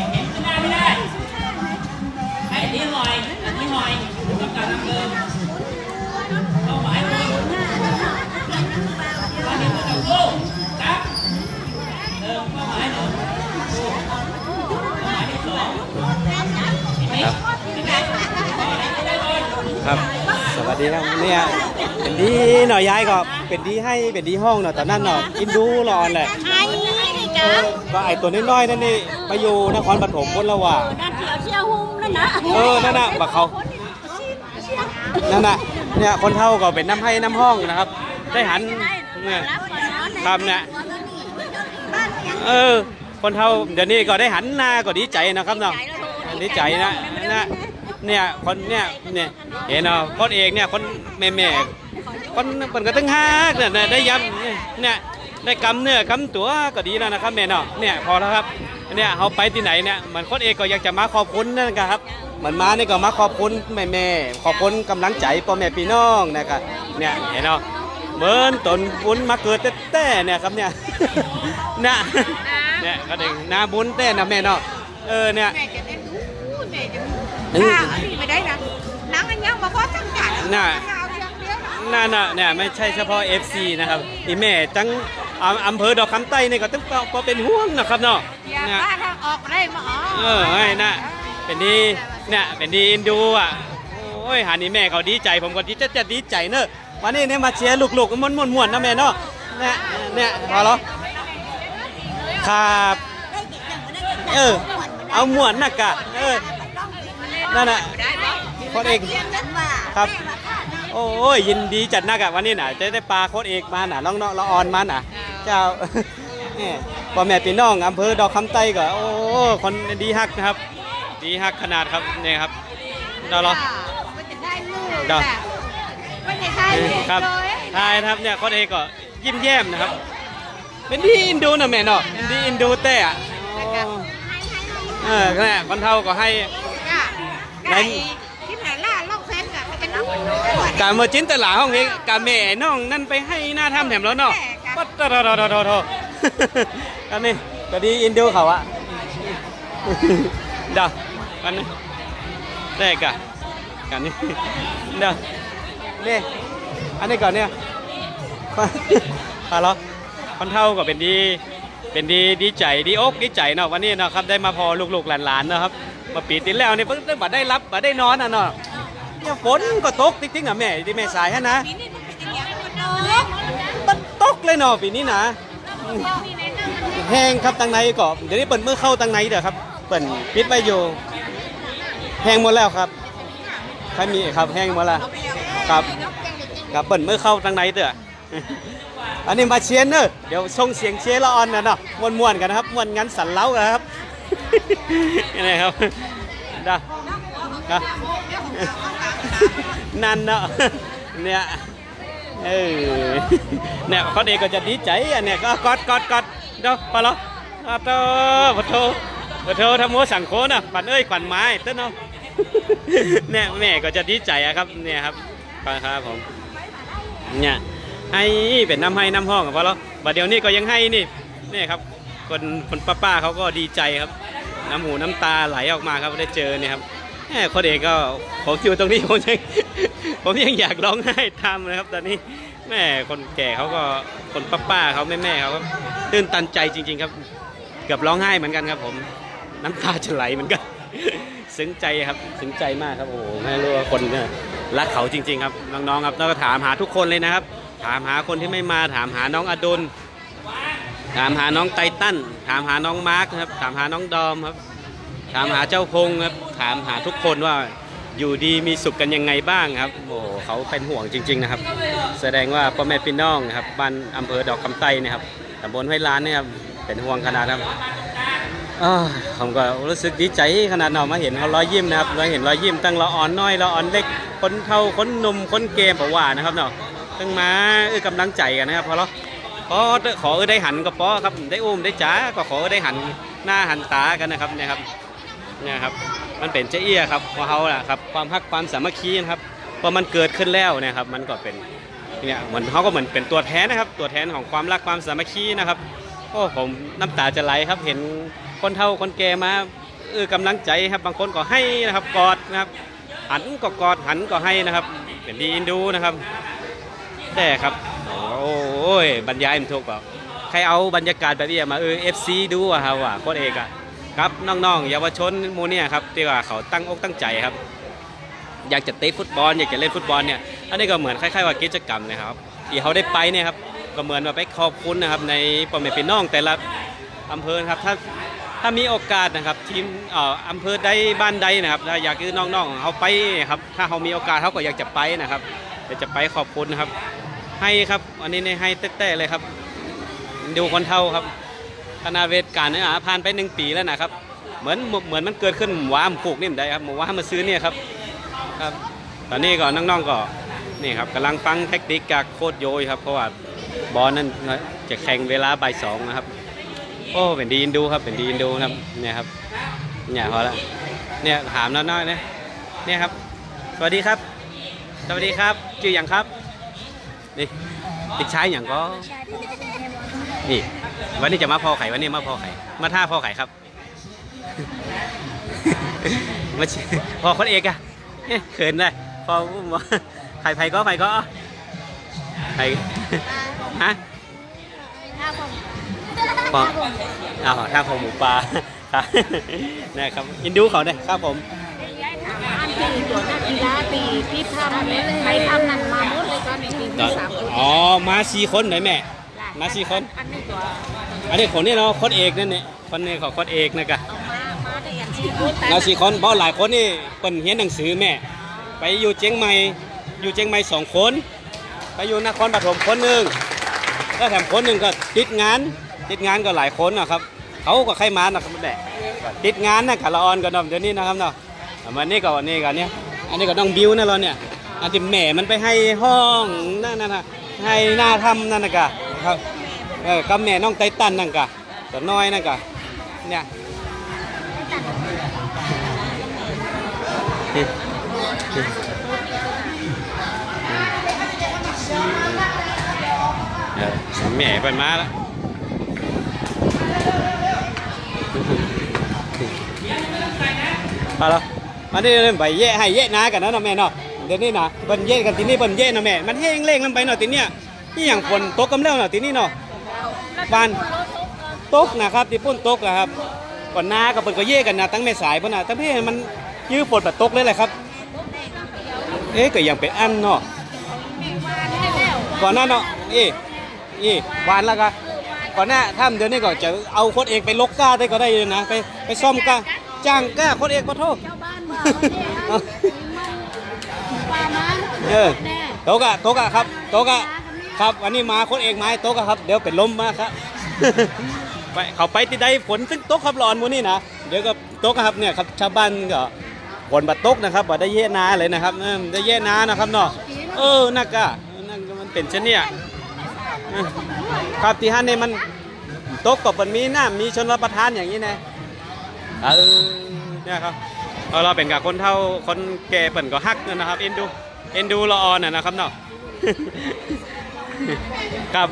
ยังเห็นขึ้นหน้าไม่ได้ไอ้นี่หอยอันนี้หอยต้องการนำเดิมเป้าหมายคือตอนนี้มันจะสู้ครับเดิมเป้าหมายหนึ่งสู้เป้าหมายที่สองเห็นไหมเห็นไหมข้อไหนจะได้บอลครับ สวัสดีครับเนี่ยเป็นดีหน่อยย้ายก็เป็นดีให้เป็นดีห้องเนาะตอนนั้นเนาะกินดูรอนแหละ นี่เอจ้ะอก็ไอตัวน้อยๆนั่นนี่มาอยู่นครปฐมคนละว่านั่นเที่ยวเที่ยวหุ้มนั่นนะเออนั่นน่ะบักเขานั่นน่ะเนี่ยคนเท่าก็เป็นน้ำให้น้ำห้องนะครับ ได้หันเนี่ยครับเนี่ยเออคนเท่าเดี๋ยวนี้ก็ได้หันหน้าก็ดีใจนะครับเนาะดีใจนะนะเนี่ยคนเนี่ยเนี่ยเห็นเนาะคนเอกเนี่ยคนแม่แม่ๆคนคนก็ตึงฮักเนี่ยนะได้ย้ำเนี่ยเนี่ย ได้กำเนื้อกำตัวก็ดีแล้วนะครับแม่เนาะเนี่ยพอแล้วครับเนี่ยเขาไปที่ไหนเนี่ยเหมือนคนเอกก็อยากจะมาขอบคุณนั่นครับเหมือนมานี่ก็มาขอบคุณแม่แม่ๆขอบคุณกำลังใจพ่อแม่พี่น้องนะครับเนี่ยเห็นเนาะเหมือนตนบุญมาเกิดแต่แต่เนี่ยครับเนี่ยนะเนี่ยก็เด็กนาบุญแต่นะแม่เนาะเออเนี่ยแม่จะได้ดูแม่จะอืมข้าวนี่ไม่ได้นะนังอันยังมาพอตั้งจัดน่ะข้าวอย่างเดียวนะนั่นน่ะเนี่ยไม่ใช่เฉพาะ FC นะครับอีแม่จัง อำอำเภอดอกคำใต้นี่ก็ต้องก็เป็นห่วงนะครับเนาะอย่าเนี่ยบ้าถ้าออกได้มาอ๋อเออไอ้น่ะเป็นดีเนี่ยเป็นดีอินดูอะโอ้ยหานี่แม่เขาดีใจผมก็ดีจะจะดีใจเนอะวันนี้เนี่ยมาเชียร์ลูกๆมันม่วนๆนะแม่เนาะเนี่ยเนี่ยพอแล้วครับเออเอาม่วนนักกะเออนั่นน่ะได้ปะโค้ดเอกครับ โอ้ยยินดีจัดหนักอะวันนี้น่ะ จะได้ปลาโค้ดเอกมาน่ะน้องๆละออนมาน่ะ เจ้าแหม่พ่อแม่พี่น้องอำเภอดอกคำไต้ก็โอ้คนดีฮักนะครับ ดีฮักขนาดครับเนี่ยครับเราเหรอมันจะได้ลูกเดี๋ยวแบบไม่ใช่ใช่ครับเลยใช่ครับเนี่ยโค้ดเอกก็ยิ้มแย้มนะครับ เป็นที่อินดูนะแม่เนาะเป็นที่อินดูแต่อะโอ้เออแม่คนเท่าก็ให้จ้ะไหนไก่ที่ไหน การมาจิ้นตลาห้องนี้การแม่น้องนั่นไปให้หน้าถ้ำแถมแล้วเนาะปัดตะรอรอรอรอกันนี่ก็ดีอินดูเขาอะเด้อกันนี่ได้กะกันนี่เด้อนี่อันนี้ก่อนเนี่ยฮัลโหลคนเท่าก็เป็นดีเป็นดีดีใจดีอกดีใจเนาะวันนี้เนาะครับได้มาพอลูกๆหลานๆเนาะครับมาปีที่แล้วนี่เพิ่งได้บัดได้รับบัดได้นอนอะเนาะ เนี่ยฝนก็ตกติ๊กๆอะแม่ที่แม่สายฮะนะปีนี้มันเป็นอย่างนี้เนาะมันตกเลยเนาะปีนี้นะแห้งครับตังในก็เดี๋ยวนี้เปิดมือเข้าตังในเด้อครับเปิดปิดไว้อยู่แห้งหมดแล้วครับใครมีครับแห้งหมดแล้วครับครับเปิดมือเข้าตังในเด้ออันนี้มาเชียร์เนอะเดี๋ยวส่งเสียงเชียร์ละออนนะเนาะม่วนๆกันนะครับม่วนงั้นสันเล้ากันครับนี่ครับได้ครับ นั่นเนาะเนี่ยเออเนี่ยเขาเด็กก็จะดีใจอันเนี่ยก็กอดกอดกอดเดี๋ยวพอแล้วอาโตพอโทพอโททำโมสังโคนะขวัญเอ้ยขวัญไม้เต้นเนาะเนี่ยแม่ก็จะดีใจอะครับเนี่ยครับครับผมเนี่ยให้เป็นน้ำให้น้ำห้องพอแล้วบัดเดี๋ยวนี้ก็ยังให้นี่เนี่ยครับคนคนป้าๆเขาก็ดีใจครับ น้ำหูน้ำตาไหลออกมาครับได้เจอเนี่ยครับ คนเอกก็ผมอยู่ตรงนี้ผมยังผมยังอยากร้องไห้ตามนะครับ ตอนนี้แม่คนแก่เขาก็คนป้าป้าๆเขาแม่แม่ๆเขาก็ตื้นตันใจจริง ๆ ครับ เกือบร้องไห้เหมือนกันครับ ผมน้ำตาจะไหลเหมือนกันซึ้งใจครับซึ้งใจมากครับโอ้โหไม่รู้ว่าคนเนี่ยรักเขาจริง ๆ ครับน้องๆครับแล้วก็ถามหาทุกคนเลยนะครับ ถามหาคนที่ไม่มาถามหาน้องอดุลถามหาน้องไตตันถามหาน้องมาร์คครับ ถามหาน้องดอมครับ ถามหาเจ้าพงครับ ถามหาทุกคนว่าอยู่ดีมีสุขกันยังไงบ้างครับโอ้โหเขาเป็นห่วงจริง ๆนะครับ แสดงว่าพ่อแม่พี่น้องนะครับบ้านอำเภอดอกคำไต้นะครับตำบลห้วยล้านเนี่ยครับเป็นห่วงขนาดครับผมก็รู้สึกดีใจขนาดเนาะมาเห็นเขาร้อยยิ้มนะครับเราเห็นร้อยยิ้มตั้งละอ่อนน้อยละอ่อนเล็กคนเท่าคนนุ่มคนเกมผมว่านะครับเนาะตั้งมาเออกำลังใจกันนะครับพอแล้วขอขอเออได้หันก็พอครับได้อุ้มได้จ๋าก็ขอเออได้หันหน้าหันตากันนะครับเนี่ยครับเนี่ยครับ มันเป็นเจเอียครับของเขาแหละครับความฮักความสามัคคีนะครับพอมันเกิดขึ้นแล้วนะครับ มันก็เป็นเนี่ยเหมือนเขาก็เหมือนเป็นตัวแทนนะครับ ตัวแทนของความรักความสามัคคีนะครับโอ้ผมน้ำตาจะไหลครับเห็นคนเฒ่าคนแก่มาเออกำลังใจครับบางคนก็ให้นะครับกอดนะครับ หันก็กอดหันก็ให้นะครับ เป็นดีอินดูนะครับแต่ครับโอ้ยบรรยายมันถูกเปล่าใครเอาบรรยากาศแบบนี้มาเออเอฟซีดูอะครับว่าโค้ชเอกอะ ครับน้องๆเยาวชนมูเนี่ยครับที่ว่าเขาตั้งอกตั้งใจครับ อยากจะเตะฟุตบอล อยากจะเล่นฟุตบอลเนี่ยอันนี้ก็เหมือนคล้ายๆว่ากิจกรรมนะครับที่เขาได้ไปเนี่ยครับก็เหมือนว่าไปขอบคุณนะครับในพ่อม่พี่น้องแต่ละอำเภอครับถ้าถ้ามีโอกาสนะครับทีมเอ่ออำเภอใดบ้านใดนะครับถ้าอยากคือน้องๆของเขาไปครับถ้าเขามีโอกาสเขาก็อยากจะไปนะครับอยากจะไปขอบคุณนะครับ ให้ครับอันนี้ในให้เต้ๆเลยครับ ดูคนเท่าครับ ขนาเวทการเนี่ยอะผ่านไปหนึ่งปีแล้วนะครับ เหมือนเหมือนมันเกิดขึ้นหว้ามผูกนี่มนได้ครับหมูว้ามาซื้อเนี่ยครับครับ ตอนนี้ก็น้องๆก็นี่ครับกำลังฟังแท็กติกจากโค้ดโยยครับเพราะว่าบอลนั้นจะแข่งเวลาบ่ายสองนะครับ โอ้เป็นดีอินดูครับเป็นดีอินดูครับเนี่ยครับเนี่ยพอละเนี่ยถามน้อยๆนะเนี่ยครับ สวัสดีครับ สวัสดีครับชื่ออย่างครับนี่เด็กชายอย่างก็ นี่ วันนี้จะมาพอไข่วันนี้มาพอไข่มาท่าพอไข่ครับมาชิพอคนเอกอะเอ๊ะเขินเลยพออุ้มว่าไผ่ไผ่ก็ไผ่ก็ไผ่ฮะถ้าผมพออ้าวท่าพอหมูปลาครับนะครับอินดูเขาเนี่ยครับผมอันปีตัวนักกีฬาปีที่ทำไปทำนั่นมาหมดเลยตอนนี้ปีที่สามคนอ๋อ มาสี่คนไหนแม่ มาสี่คน อันนี้ตัวอันนี้คนนี้เนาะโค้ดเอกนั่นเนี่ยคนนี้ของโค้ดเอกนะกะเอามามาได้อย่างสี่คนเราสี่คนเพราะหลายคนนี่เปินเรียนหนังสือแม่ ไปอยู่เจียงใหม่ อยู่เจียงใหม่สองคน ไปอยู่นครปฐมคนหนึ่งก็แถมคนหนึ่งก็ติดงาน ติดงานก็หลายคนนะครับ เขาก็ใครมานะครับแดะติดงานนะขาละออนก็นำเดี๋ยวนี้นะครับเนาะวันนี้ก็วันนี้กันเนี่ย อันนี้ก็ต้องบิวนะเราเนี่ยอันที่แม่มันไปให้ห้องนั่นน่ะนะให้หน้าทำนั่นนะกะ ครับเออกับแม่น้องไตตันนั่นกะตัวน้อยนั่นกะเนี่ยเออแม่ไปมาแล้วพอแล้วมานี่ไปเย่ให้เย่นากันนะเนาะแม่เนาะเดี๋ยวนี้นะเปิ้นเย่กันทีนี้เปิ้นเย่นะแม่ มันแห้งเร่งลงไปเนาะทีเนี้ย นี่อย่างฝนตกกำแล้วเนาะทีนี้เนาะบ้านตกนะครับที่ปุ่นตกนะครับก่อนหน้าก็เปิ้นก็เย่กันนะตั้งแม่สายเพิ่นน่ะแต่พี่มันยื้อฝนแบบตกเลยแหละครับ เอ๊ะก็ยังเป็นอันเนาะก่อนหน้าเนาะเอ๊ะเอ๊ะวานแล้วก็ก่อนหน้าถ้าเดือนนี้ก็จะเอาโคดเอกไปลกก้าได้ก็ได้เลยนะไปไปซ่อมก้าจ้างก้าโคดเอกขอโทษเจ้าบ้านบอกว่าเนี่ยปลามาเออแน่โต๊ะอะโต๊ะอะครับโต๊ะอะ ครับวันนี้มาโคดเอกไม้โต๊ะอะครับ เดี๋ยวเป็นลมมาครับ ไปเขาไปที่ใดฝนซึ่งโต๊ะครับร้อนมื้อนี้นะเดี๋ยวก็โต๊ะครับเนี่ยครับชาวบ้านก็ฝนบัดตกนะครับบ่ได้เยะนาเลยนะครับเออได้เยะนานะครับเนาะเออนักอะนั่นก็มันเป็นเช่นเนี้ยครับที่ฮันนี่มันตกกับมันมีน้ำมีชนรับประทานอย่างนี้นะเออเนี่ยครับเอาเราเป็นกับคนเท่าคนแก่เปิ่นก็ฮักนะครับเอ็นดูเอ็นดูละออนนะนะครับเนาะ ครับ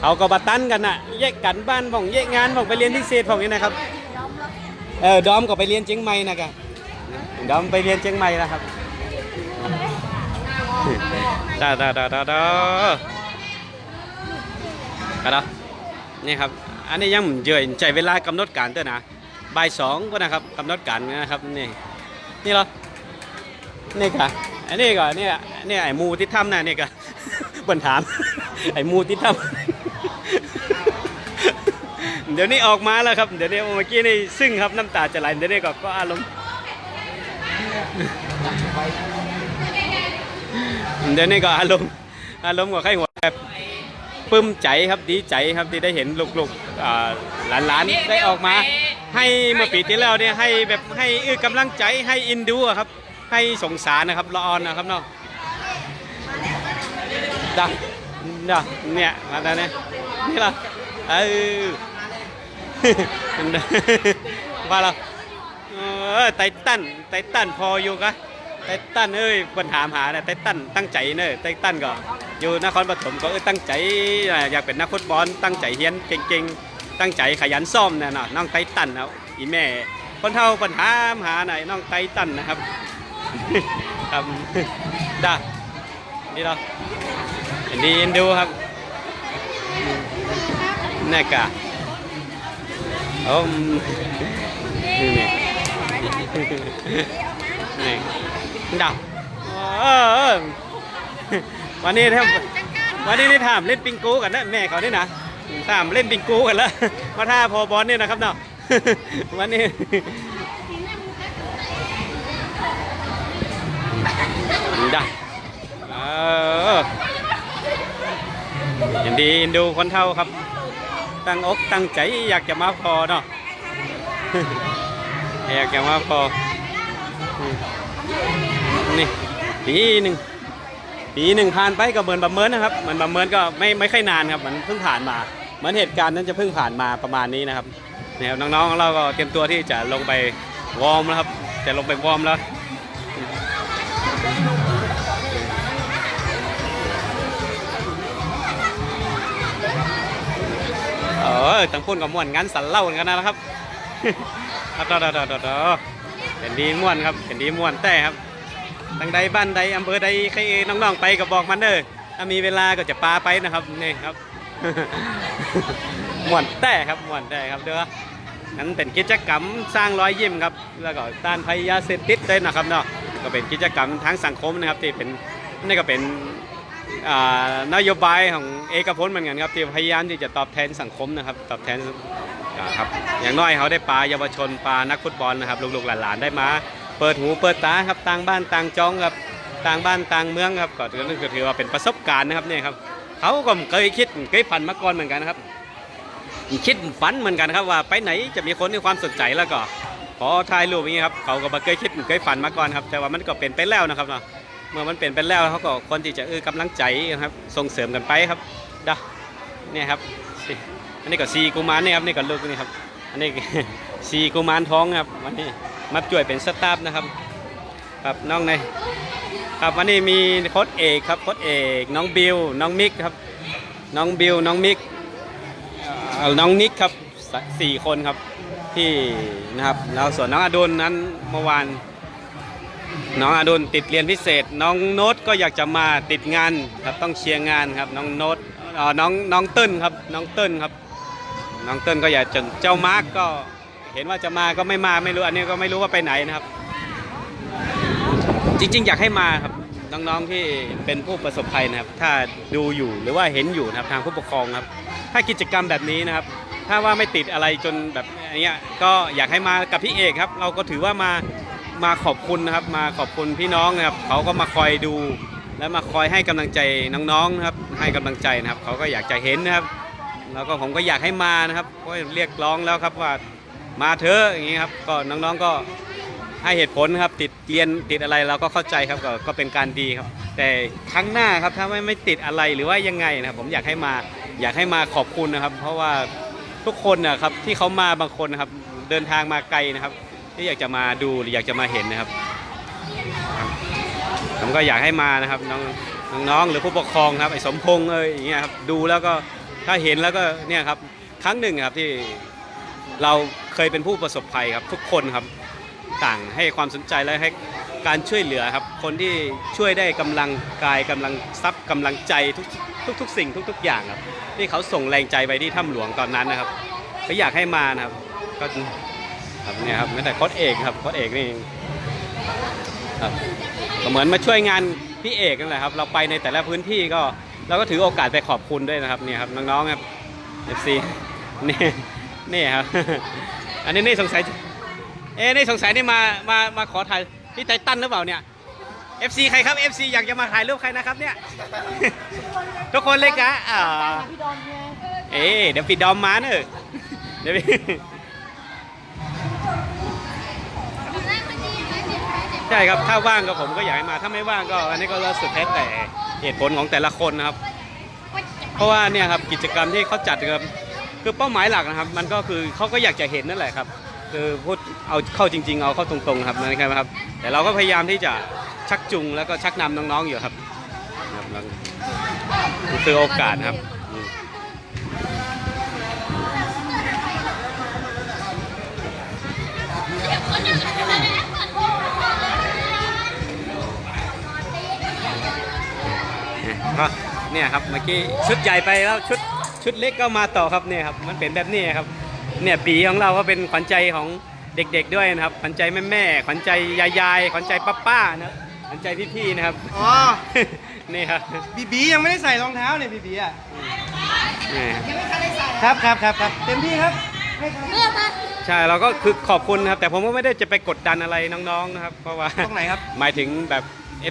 เขาก็บัตันกันน่ะแยกกันบ้านผ่องแยกงานผ่องไปเรียนพิเศษผ่องนี้นะครับเออดอมก็ไปเรียนเชียงใหม่นะครับดอมไปเรียนเชียงใหม่นะครับดาดาดาดาดาครันาะนี่ครับอันนี้ยังเยอะใจเวลากำหนดการเตัวนะบ่ายสองก็นะครับกำหนดการนะครับนี่นี่เหรอนี่กะอันนี้ก็เนี่ยเนี่ยไอ้หมูที่ทำน่ะนี่กะ เปิ่นถาม ไอ้มูที่ทำเดี๋ยวนี้ออกมาแล้วครับ เดี๋ยวนี้เมื่อกี้นี่ซึ่งครับน้ำตาจะไหลเดี๋ยวนี้ก็ก็อารมณ์เดี๋ยวนี้ก็อารมณ์อารมณ์กับไข้หัวแบบปลื้มใจครับดีใจครับที่ได้เห็นลูกๆอ่าหลานๆได้ออกมา ให้เมื่อปีที่แล้วเนี่ยให้แบบให้อื้อกำลังใจให้อินดูครับ ให้สงสารนะครับละออนนะครับเนาะ ดังดังเนี่ยมาแล้วเนี่ยนี่ล่ะเออว่าเราเออไททันไททันพออยู่กะไททันเอ้ยคนถามหาเนี่ยไททันตั้งใจเนอะไททันก็อยู่นครปฐมก็เออตั้งใจอยากเป็นนักฟุตบอลตั้งใจเฮียนเก่งๆ ตั้งใจขยันซ่อมนะเนาะน้องไตตันนะครับอีแม่ คนเท่าปัญหามหาหน่อยน้องไตตันนะครับครับด้านี่เรา นดีอ็นดูครับแน่กะโอ้มนี่นี่นี่ดาวเออเออวันนี้ถ้าวันนี้ได้ถามเล่นปิงกูกันนะแม่เขานี่นะถามเล่นปิงกูกันแล้วมาท่าพอบอลนี่นะครับเนาะวันนี้ได้เออ ยินดียินดูคนเท่าครับ ตั้งอกตั้งใจอยากจะมาพอเนาะอยากจะมาพอ นี่ปีหนึ่งปีหนึ่งผ่านไปก็เหมือนประเมินนะครับเหมือนประเมินก็ไม่ไม่ค่อยนานครับมันเพิ่งผ่านมาเหมือนเหตุการณ์นั้นจะเพิ่งผ่านมาประมาณนี้นะครับเนี่ยน้องๆของเราก็เตรียมตัวที่จะลงไปวอร์มแล้วครับ จะลงไปวอร์มแล้ว เออตั้งพูนกับม่วนงั้นสันเล่ากันนะครับครับต่อต่อต่อต่อต่อเป็นดีม่วนครับเป็นดีม่วนแต่ครับทางใดบ้านใดอำเภอใดใครน้องๆไปก็บอกมันเด้อถ้ามีเวลาก็จะปาไปนะครับนี่ครับม่วนแต่ครับม่วนแต่ครับเด้อนั้นเป็นกิจกรรมสร้างรอยยิ้มครับ แล้วก็ต้านภัยยาเสพติดด้วยนะครับเนาะก็เป็นกิจกรรมทางสังคมนะครับที่เป็นนี่ก็เป็น นโยบายของเอกพลเหมือนกันครับที่พยายามที่จะตอบแทนสังคมนะครับตอบแทนครับอย่างน้อยเขาได้ปลาเยาวชนปลานักฟุตบอลนะครับลูกๆหลานๆได้มา เปิดหูเปิดตาครับต่างบ้านต่างจองครับต่างบ้านต่างเมืองครับก็ถือถือว่าเป็นประสบการณ์นะครับเนี่ยครับเขาก็เคยคิดเคยฝันมาก่อนเหมือนกันนะครับคิดฝันเหมือนกันครับว่าไปไหนจะมีคนมีความสนใจแล้วก็ขอถ่ายรูปนี้ครับเขาก็เคยคิดเคยฝันมาก่อนครับแต่ว่ามันก็เป็นไปแล้วนะครับเนาะ เมื่อมันเป็นไปแล้วเขาก็คนที่จะเออกำลังใจครับส่งเสริมกันไปครับดะเนี่ยครับสิอันนี้ก็ซีกุมารนี่ครับนี่ก็ลูกนี่ครับอันนี้ซีกุมารท้องครับวันนี้มาช่วยเป็นสตาฟนะครับครับน้องในครับวันนี้มีโค้ชเอกครับโค้ชเอกน้องบิวน้องมิกครับน้องบิวน้องมิกเอ่อน้องนิกครับสสี่คนครับที่นะครับแล้วส่วนน้องอดุลนั้นเมื่อวาน น้องอดุลติดเรียนพิเศษ น้องโน้ตก็อยากจะมาติดงานครับต้องเชียร์งานครับ น้องโน้ตเอ่อน้องน้องเติ้ลครับน้องเติ้ลครับ น้องเติ้ลก็อยากจะเจ้ามาร์กก็เห็นว่าจะมาก็ไม่มาไม่รู้อันนี้ก็ไม่รู้ว่าไปไหนนะครับ จริง ๆ อยากให้มาครับน้องๆที่เป็นผู้ประสบภัยนะครับ ถ้าดูอยู่หรือว่าเห็นอยู่นะครับทางผู้ปกครองครับ ถ้ากิจกรรมแบบนี้นะครับ ถ้าว่าไม่ติดอะไรจนแบบเนี้ก็อยากให้มากับพี่เอกครับ เราก็ถือว่ามา มาขอบคุณนะครับ มาขอบคุณพี่น้องนะครับเขาก็มาคอยดู และมาคอยให้กำลังใจน้องๆนะครับ ให้กำลังใจนะครับเขาก็อยากจะเห็นนะครับ แล้วก็ผมก็อยากให้มานะครับก็เรียกร้องแล้วครับว่ามาเถอะอย่างนี้ครับก็น้องๆก็ให้เหตุผลครับติดเรียนติดอะไรเราก็เข้าใจครับก็ก็เป็นการดีครับ แต่ครั้งหน้าครับถ้าไม่ไม่ติดอะไรหรือว่ายังไงนะครับผมอยากให้มาอยากให้มาขอบคุณนะครับ เพราะว่าทุกคนนะครับที่เขามาบางคนนะครับเดินทางมาไกลนะครับ ที่อยากจะมาดูหรืออยากจะมาเห็นนะครับครับ ผมก็อยากให้มานะครับน้องน้องๆหรือผู้ปกครองครับไอ้สมพงษ์เอ้ยอย่างเงี้ยครับดูแล้วก็ถ้าเห็นแล้วก็เนี่ยครับครั้งหนึ่งครับที่เราเคยเป็นผู้ประสบภัยครับทุกคนครับต่างให้ความสนใจและให้การช่วยเหลือครับ คนที่ช่วยได้กำลังกายกำลังทรัพย์กำลังใจทุกทุกทุกสิ่งทุกทุกอย่างครับที่เขาส่งแรงใจไปที่ถ้ำหลวงตอนนั้นนะครับก็อยากให้มานะครับก็ ครับเนี่ยครับไม่แต่โค้ชเอกครับโค้ชเอกนี่ครับก็เหมือนมาช่วยงานพี่เอกนั่นแหละครับ เราไปในแต่ละพื้นที่ก็เราก็ถือโอกาสไปขอบคุณด้วยนะครับเนี่ยครับน้องๆครับ FC นี่นี่ครับ อันนี้นี่สงสัย เอ้นี่สงสัยนี่มามามาขอถ่ายพี่ไททันหรือเปล่าเนี่ย FC ใครครับ FC อยากจะมาถ่ายรูปใครนะครับเนี่ย ทุกคนเลยกะอ่าเอ๊ะเดี๋ยวปิดดอมมาเนอะเดี๋ยว ใช่ครับถ้าว่างก็ผมก็อยากให้มา ถ้าไม่ว่างก็อันนี้ก็แล้วสุดแท้แต่เหตุผลของแต่ละคนนะครับ เพราะว่าเนี่ยครับกิจกรรมที่เขาจัดครับคือเป้าหมายหลักนะครับ มันก็คือเขาก็อยากจะเห็นนั่นแหละครับ คือพูดเอาเข้าจริง ๆ เอาเข้าตรงๆครับนะครับ แต่เราก็พยายามที่จะชักจูงแล้วก็ชักนำน้องๆอยู่ครับครับคือโอกาสครับ ก็เนี่ยครับเมื่อกี้ชุดใหญ่ไปแล้วชุดชุดเล็กก็มาต่อครับเนี่ยครับมันเป็นแบบนี้ครับเนี่ยปีของเราก็เป็นขวัญใจของเด็กๆด้วยนะครับขวัญใจแม่ๆขวัญใจยายๆขวัญใจป้าๆนะครับขวัญใจพี่ๆนะครับอ๋อ นี่ครับบีบียังไม่ได้ใส่รองเท้าเนี่ยบีบีอะนี่ครับครับครับครับเต็มที่ครับให้ครับใช่เราก็คือขอบคุณนะครับ แต่ผมก็ไม่ได้จะไปกดดันอะไรน้องๆนะครับ เพราะว่า ตรงไหนครับ หมายถึงแบบ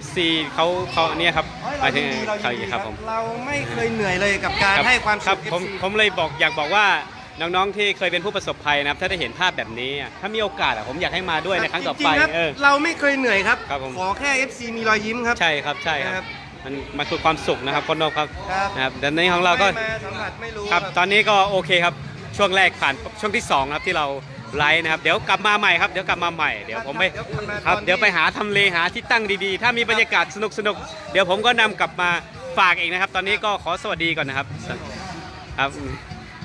FC เขาเขาเนี่ยครับหเรามายถึยิงนดีเราเขายินดีคครัรับบผมเราไม่เคยเหนื่อยเลยกับการรับให้ความครัสุบขผม FC ผมเลยบอกอยากบอกว่าน้องๆ ที่เคยเป็นผู้ประสบภัยนะครับ ถ้าได้เห็นภาพแบบนี้อะถ้ามีโอกาสอะผมอยากให้มาด้วยในครั้งต่อไปจริๆครับเออ เราไม่เคยเหนื่อยครับ ครับผม ขอแค่ FC มีรอยยิ้มครับ ใช่ครับใช่คครัรับ บ มันมันคือความสุขนะครับคนนอกครับครับ นะครับแต่ในของเราก็ไม่มาสัมผัสไม่รู้ครับตอนนี้ก็โอเคครับช่วงแรกผ่านช่วงที่สองครับที่เรา ไลฟ์นะครับ เดี๋ยวกลับมาใหม่ครับ เดี๋ยวกลับมาใหม่ เดี๋ยวผมไปเดี๋ยวกลับมาครับตอนที่เดี๋ยวไปหาทำเลหาที่ตั้งดีๆ ถ้ามีบรรยากาศสนุกสนุกๆเดี๋ยวผมก็นำกลับมาฝากเองนะครับ ตอนนี้ก็ขอสวัสดีก่อนนะครับ ครับ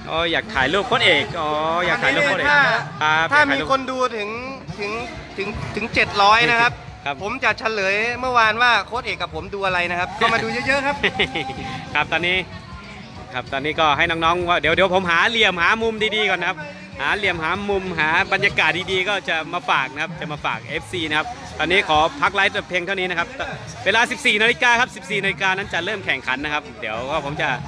อ๋ออยากถ่ายรูปโค้ชเอก อ๋ออยากถ่ายรูปโค้ชเอกถ้าครับถ้าอยกมีถ่ยรูป คนดูถึงถึงถึงถึง 700 นะครับ ครับ ผมจะเฉลยเมื่อวานว่าโค้ชเอกกับผมดูอะไรนะครับ ก็มาดูเยอะๆครับ ครับตอนนี้ครับตอนนี้ก็ให้น้องๆว่าเดี๋ยวเดี๋ยวผมหาเหลี่ยมหามุมดีๆก่อนนะครับ หาเหลี่ยมหามุมหาบรรยากาศดีๆ ก็จะมาฝากนะครับ จะมาฝาก FC นะครับ ตอนนี้ขอพักไลฟ์แต่เพียงเท่านี้นะครับ เวลา 14 นาฬิกาครับ 14 นาฬิกานั้นจะเริ่มแข่งขันนะครับ เดี๋ยวก็ผมจะ